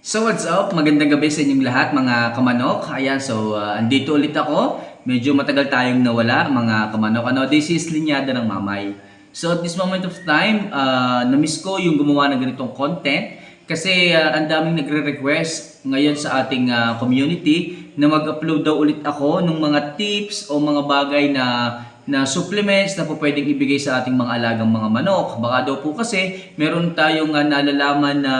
So what's up? Magandang gabi sa inyong lahat mga kamanok. Ayan, so uh, andito ulit ako. Medyo matagal tayong nawala mga kamanok. Ano, this is Linyada ng Mamay. So at this moment of time, uh, na-miss ko yung gumawa ng ganitong content kasi uh, ang daming nagre-request ngayon sa ating uh, community na mag-upload daw ulit ako ng mga tips o mga bagay na na supplements na po pwedeng ibigay sa ating mga alagang mga manok. Baka daw po kasi meron tayong uh, nalalaman na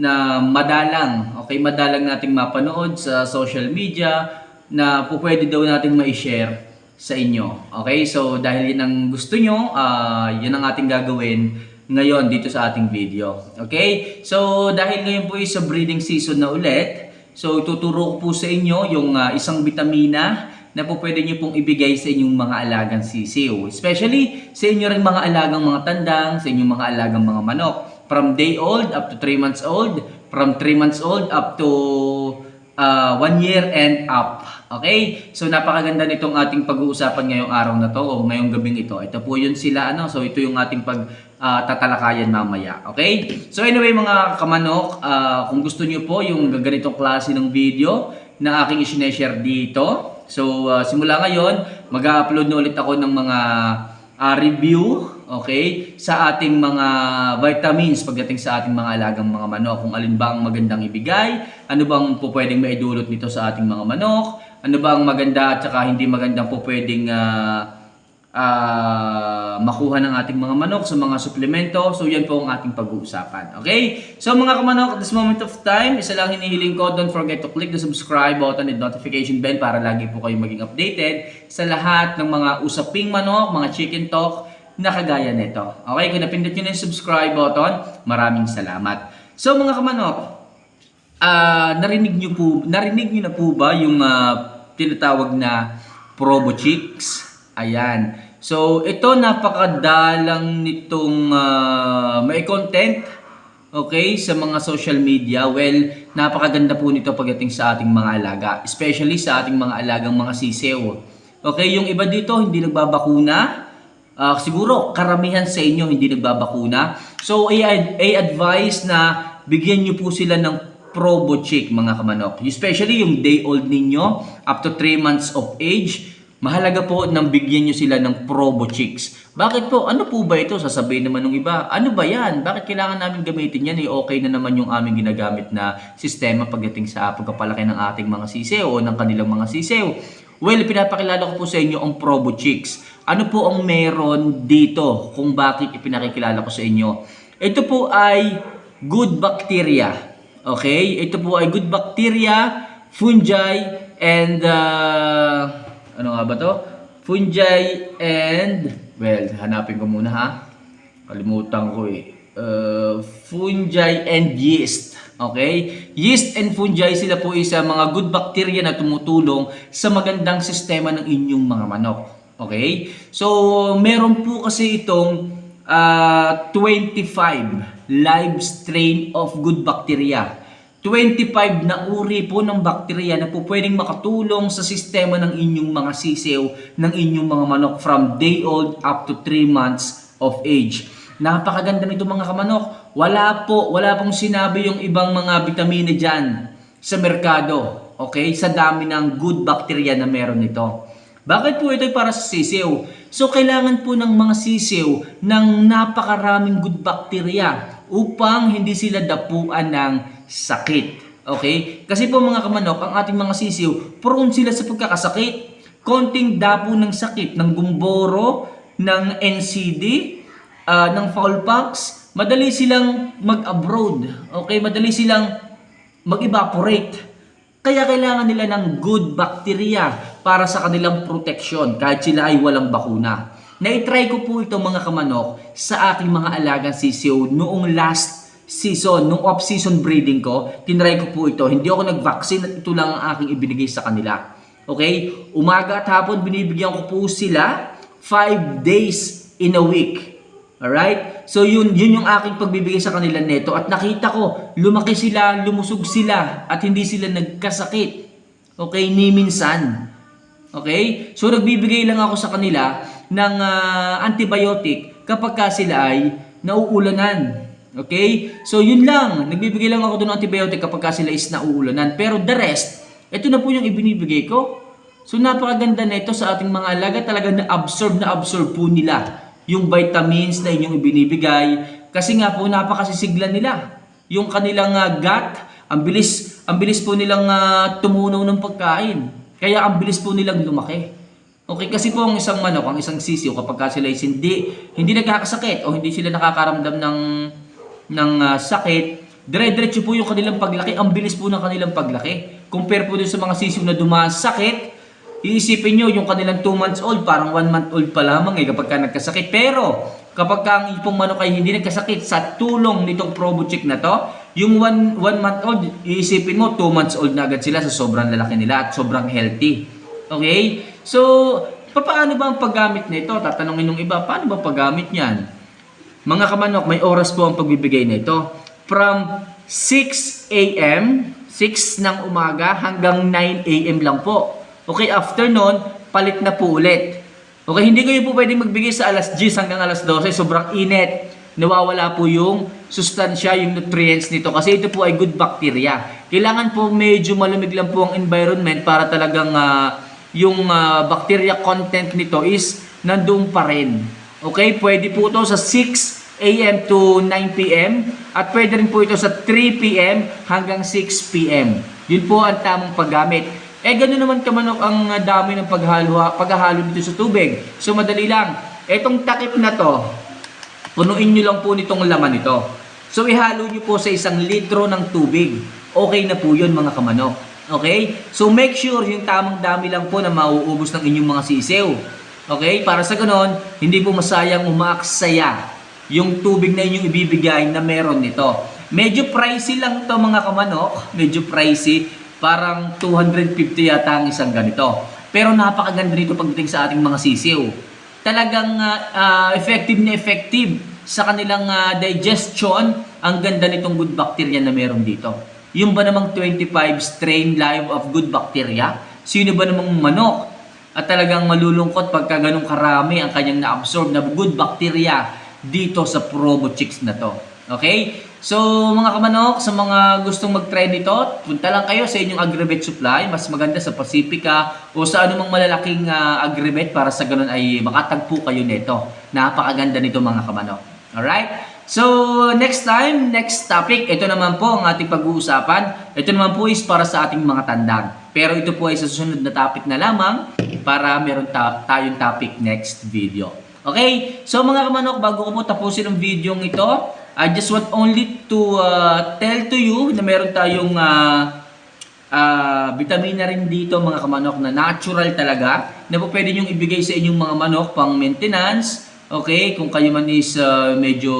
na madalang, okay, madalang nating mapanood sa social media na po daw nating ma-share sa inyo. Okay, so dahil yun ang gusto nyo, ah yun ang ating gagawin ngayon dito sa ating video. Okay, so dahil ngayon po is sa breeding season na ulit, so tuturo ko po sa inyo yung ah, isang vitamina na po pwede nyo pong ibigay sa inyong mga alagang sisiw. Especially sa inyo rin mga alagang mga tandang, sa inyong mga alagang mga manok. From day old up to 3 months old, from 3 months old up to uh, 1 year and up. Okay? So napakaganda nitong ating pag-uusapan ngayong araw na to o ngayong gabing ito. Ito po yun sila ano. So ito yung ating pag uh, tatalakayan mamaya. Okay? So anyway mga kamanok, uh, kung gusto niyo po yung ganitong klase ng video na aking isineshare dito. So uh, simula ngayon, mag-upload na ulit ako ng mga uh, review okay? Sa ating mga vitamins pagdating sa ating mga alagang mga manok kung alin ba ang magandang ibigay ano bang po pwedeng maidulot nito sa ating mga manok ano ba ang maganda at saka hindi magandang po pwedeng uh, uh, makuha ng ating mga manok sa mga suplemento. So yan po ang ating pag-uusapan okay? So mga kamanok at this moment of time isa lang hinihiling ko don't forget to click the subscribe button and notification bell para lagi po kayo maging updated sa lahat ng mga usaping manok mga chicken talk na kagaya nito. Okay, kung napindot nyo na yung subscribe button, maraming salamat. So mga kamanok, ah narinig nyo po, narinig nyo na po ba yung ah, tinatawag na Probo Chicks? Ayan. So ito napakadalang nitong ah, may content okay sa mga social media. Well, napakaganda po nito pagdating sa ating mga alaga, especially sa ating mga alagang mga sisew. Okay, yung iba dito hindi nagbabakuna. Ah, siguro karamihan sa inyo hindi nagbabakuna. So i-advise na bigyan niyo po sila ng Probo Chick mga kamanok. Especially yung day old ninyo up to 3 months of age. Mahalaga po nang bigyan niyo sila ng Probo Chicks. Bakit po? Ano po ba ito? Sasabihin naman ng iba. Ano ba yan? Bakit kailangan namin gamitin yan? Eh, okay na naman yung aming ginagamit na sistema pagdating sa pagkapalaki ng ating mga sisew o ng kanilang mga sisew. Well, pinapakilala ko po sa inyo ang Probo Chicks. Ano po ang meron dito kung bakit ipinakikilala ko sa inyo? Ito po ay good bacteria. Okay? Ito po ay good bacteria, fungi, and uh, ano nga ba to? Fungi and well, hanapin ko muna ha. Kalimutan ko eh. Uh, fungi and yeast. Okay? Yeast and fungi sila po isa mga good bacteria na tumutulong sa magandang sistema ng inyong mga manok. Okay? So, meron po kasi itong uh, 25 live strain of good bacteria. 25 na uri po ng bakterya na po pwedeng makatulong sa sistema ng inyong mga sisew, ng inyong mga manok from day old up to 3 months of age. Napakaganda nito mga kamanok. Wala po, wala pong sinabi yung ibang mga vitamina dyan sa merkado. Okay? Sa dami ng good bacteria na meron nito. Bakit po ito para sa sisiw? So, kailangan po ng mga sisiw ng napakaraming good bacteria upang hindi sila dapuan ng sakit. Okay? Kasi po mga kamanok, ang ating mga sisiw, prone sila sa pagkakasakit. Konting dapo ng sakit, ng gumboro, ng NCD, uh, ng foul pox, madali silang mag-abroad. Okay? Madali silang mag-evaporate. Kaya kailangan nila ng good bacteria para sa kanilang proteksyon kahit sila ay walang bakuna. Na-try ko po ito mga kamanok sa aking mga alagang sisiw noong last season, nung off-season breeding ko. Tinry ko po ito. Hindi ako nag-vaccine at ito lang ang aking ibinigay sa kanila. Okay? Umaga at hapon binibigyan ko po sila 5 days in a week. Alright? So yun, yun yung aking pagbibigay sa kanila neto at nakita ko, lumaki sila, lumusog sila at hindi sila nagkasakit. Okay? Ni minsan. Okay? So nagbibigay lang ako sa kanila ng uh, antibiotic kapag ka sila ay nauulanan. Okay? So yun lang. Nagbibigay lang ako doon ng antibiotic kapag ka sila is nauulanan. Pero the rest, ito na po yung ibinibigay ko. So napakaganda na ito sa ating mga alaga. Talaga na-absorb na absorb po nila yung vitamins na inyong ibinibigay. Kasi nga po napakasisigla nila. Yung kanilang ah, gut, ang bilis, ang bilis po nilang ah, tumunaw ng pagkain. Kaya ang bilis po nilang lumaki. Okay, kasi po ang isang manok, ang isang sisiyo, kapag ka sila is hindi, hindi nagkakasakit o hindi sila nakakaramdam ng, ng ah, sakit, dire-diretso po yung kanilang paglaki. Ang bilis po ng kanilang paglaki. Compare po dun sa mga sisiyo na dumaan sa sakit, iisipin nyo yung kanilang 2 months old, parang 1 month old pa lamang eh kapag ka nagkasakit. Pero, kapag ka ang ipong manok ay hindi nagkasakit sa tulong nitong ProboCheck na to, yung 1 month old, iisipin mo 2 months old na agad sila sa sobrang lalaki nila at sobrang healthy. Okay? So, paano ba ang paggamit nito? Tatanungin ng iba, paano ba paggamit niyan? Mga kamanok, may oras po ang pagbibigay nito. From 6 a.m., 6 ng umaga hanggang 9 a.m. lang po. Okay, after nun, palit na po ulit. Okay, hindi kayo po pwedeng magbigay sa alas 10 hanggang alas 12. Sobrang init. Nawawala po yung sustansya, yung nutrients nito. Kasi ito po ay good bacteria. Kailangan po medyo malamig lang po ang environment para talagang ah, yung ah, bacteria content nito is nandoon pa rin. Okay, pwede po ito sa 6 a.m. to 9 p.m. at pwede rin po ito sa 3 p.m. hanggang 6 p.m. Yun po ang tamang paggamit. Eh, gano'n naman kamanok ang ah, dami ng paghalo, paghahalo dito sa tubig. So, madali lang. Etong takip na to, punuin nyo lang po nitong laman nito. So, ihalo nyo po sa isang litro ng tubig. Okay na po yun mga kamanok. Okay? So, make sure yung tamang dami lang po na mauubos ng inyong mga sisiw. Okay? Para sa ganon, hindi po masayang umaaksaya yung tubig na inyong ibibigay na meron nito. Medyo pricey lang to mga kamanok. Medyo pricey. Parang 250 yata ang isang ganito. Pero napakaganda nito pagdating sa ating mga sisiw. Talagang ah, ah, effective na effective sa kanilang ah, digestion. Ang ganda nitong good bacteria na meron dito. Yung ba namang 25 strain live of good bacteria? Sino ba namang manok? At talagang malulungkot pagka ganun karami ang kanyang na-absorb na good bacteria dito sa Probo Chicks na to. Okay? So, mga kamanok, sa mga gustong mag-try nito, punta lang kayo sa inyong Agribet Supply. Mas maganda sa Pacifica o sa anumang malalaking uh, Agribet para sa ganun ay makatagpo kayo nito. Napakaganda nito mga kamanok. Alright? So, next time, next topic, ito naman po ang ating pag-uusapan. Ito naman po is para sa ating mga tandang. Pero ito po ay sa susunod na topic na lamang para meron ta- tayong topic next video. Okay? So mga kamanok, bago ko po tapusin ang video ito, I just want only to uh, tell to you na meron tayong uh, uh, vitamina rin dito mga kamanok na natural talaga na po pwede nyong ibigay sa inyong mga manok pang maintenance. Okay? Kung kayo man is uh, medyo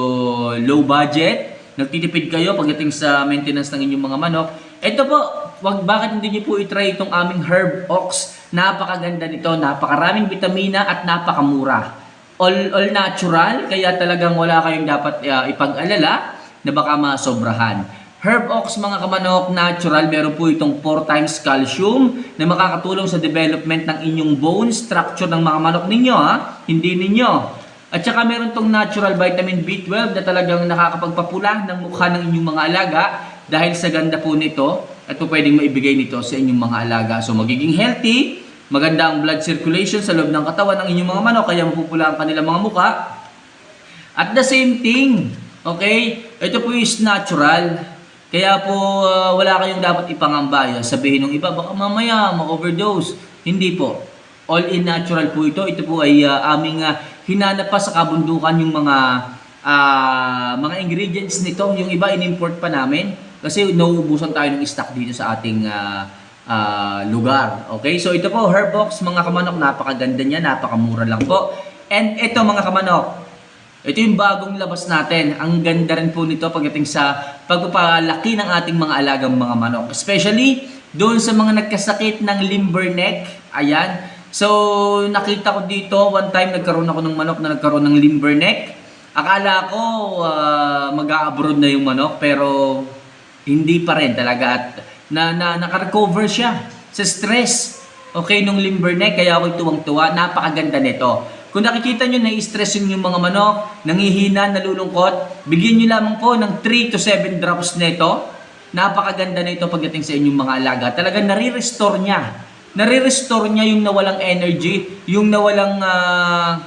low budget, nagtitipid kayo pagdating sa maintenance ng inyong mga manok. Ito po, wag bakit hindi niyo po i-try itong aming Herb Ox. Napakaganda nito, napakaraming vitamina at napakamura all, all natural, kaya talagang wala kayong dapat uh, ipag-alala na baka masobrahan. Herb Ox mga kamanok, natural, meron po itong 4 times calcium na makakatulong sa development ng inyong bone structure ng mga manok ninyo, ha? hindi ninyo. At saka meron tong natural vitamin B12 na talagang nakakapagpapula ng mukha ng inyong mga alaga dahil sa ganda po nito at po pwedeng maibigay nito sa inyong mga alaga. So magiging healthy, maganda ang blood circulation sa loob ng katawan ng inyong mga manok, kaya mapupula ang kanilang mga muka. At the same thing, okay, ito po is natural. Kaya po uh, wala kayong dapat ipangamba. Sabihin ng iba, baka mamaya ma-overdose. Hindi po. All in natural po ito. Ito po ay uh, aming uh, hinanap pa sa kabundukan yung mga uh, mga ingredients nito. Yung iba in-import pa namin kasi nauubusan tayo ng stock dito sa ating uh, uh, lugar. Okay? So ito po, Herbox, mga kamanok, napakaganda niya, napakamura lang po. And ito mga kamanok, ito yung bagong labas natin. Ang ganda rin po nito pagdating sa pagpapalaki ng ating mga alagang mga manok. Especially doon sa mga nagkasakit ng limber neck. Ayan. So, nakita ko dito, one time nagkaroon ako ng manok na nagkaroon ng limber neck. Akala ko uh, mag-a-abroad na yung manok pero hindi pa rin talaga at na, na naka-recover siya sa stress. Okay, nung limber neck, kaya ako tuwang-tuwa. Napakaganda nito. kung nakikita nyo na-stress yung yung mga manok, nangihina, nalulungkot, bigyan nyo lamang po ng 3 to 7 drops nito. Napakaganda na ito pagdating sa inyong mga alaga. Talagang nare-restore niya. Nare-restore niya yung nawalang energy, yung nawalang ah,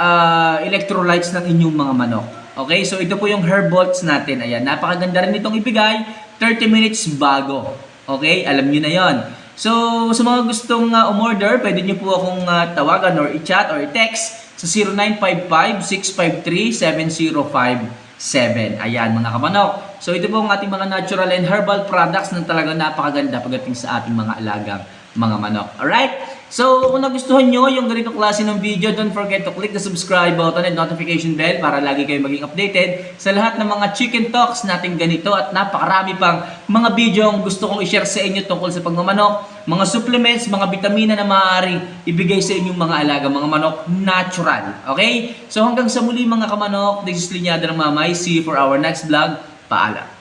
ah, electrolytes ng inyong mga manok. Okay, so ito po yung Herbolts natin. Ayan, napakaganda rin itong ibigay. 30 minutes bago. Okay, alam nyo na yon. So, sa mga gustong uh, umorder, pwede nyo po akong ah, tawagan or i-chat or i-text sa 0955-653-7057. Ayan, mga kamanok. So, ito po ang ating mga natural and herbal products na talagang napakaganda pagdating sa ating mga alagang mga manok. Alright? So, kung nagustuhan nyo yung ganitong klase ng video, don't forget to click the subscribe button and notification bell para lagi kayo maging updated sa lahat ng mga chicken talks natin ganito at napakarami pang mga video ang gusto kong i-share sa inyo tungkol sa pagmamanok, mga supplements, mga vitamina na maaari ibigay sa inyong mga alaga, mga manok, natural. Okay? So hanggang sa muli mga kamanok, this is Linyada ng Mamay. See you for our next vlog. Paalam.